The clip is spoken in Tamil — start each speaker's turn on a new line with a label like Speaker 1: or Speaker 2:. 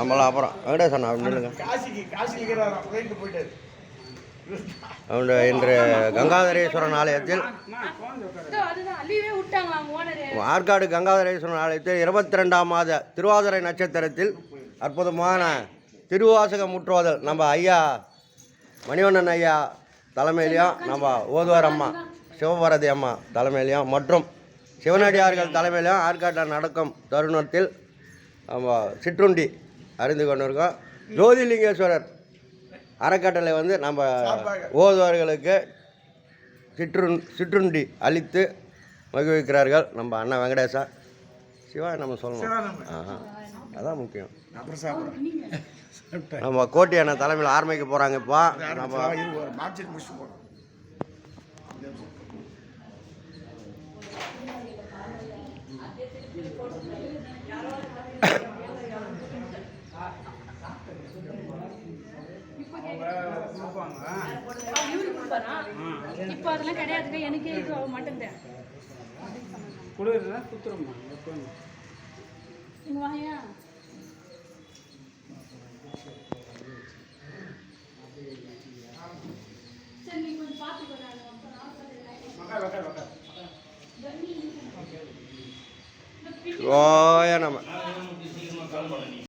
Speaker 1: நம்மளாம் அப்புறம். வெங்கடேசன் அப்படி நில்லுங்க.
Speaker 2: காசிக்கு காசிக்கு இருக்கிறாராம் ட்ரெயினுக்கு போயிட்டாரு
Speaker 1: அவனுடைய இன்று கங்காதரேஸ்வரன் ஆலயத்தில் ஆற்காடு கங்காதரேஸ்வரன் ஆலயத்தில் இருபத்தி ரெண்டாம் மாத திருவாதிரை நட்சத்திரத்தில் அற்புதமான திருவாசக முற்றுவதல் நம்ம ஐயா மணிவண்ணன் ஐயா தலைமையிலையும் நம்ம ஓதுவார் அம்மா சிவபாரதி அம்மா தலைமையிலையும் மற்றும் சிவனடியார்கள் தலைமையிலையும் ஆற்காட்டில் நடக்கும் தருணத்தில் நம்ம சிற்றுண்டி அறிந்து கொண்டிருக்கோம். ஜோதிலிங்கேஸ்வரர் அறக்கட்டளை வந்து நம்ம ஓதுவார்களுக்கு சிற்றுண் சிற்றுண்டி அளித்து மகிழ்விக்கிறார்கள் நம்ம அண்ணன் வெங்கடேசா. சிவா நம்ம சொல்லணும். அதான் முக்கியம். நம்ம கோட்டி அண்ணன் தலைமையில் ஆரம்பிக்க போகிறாங்க இப்போ. நம்ம
Speaker 3: இவருக்கு கொடுப்பாரா? இப்போ அதெல்லாம் கிடையாதுங்க எனக்கே இது ஆக மாட்டேங்குது.
Speaker 4: கொடுக்குறதா குத்துறோம்மா.
Speaker 3: வாயா. சரி நீ கொஞ்சம் பார்த்துக்கோ நான் அப்புறம்
Speaker 1: ஓய நம்ம.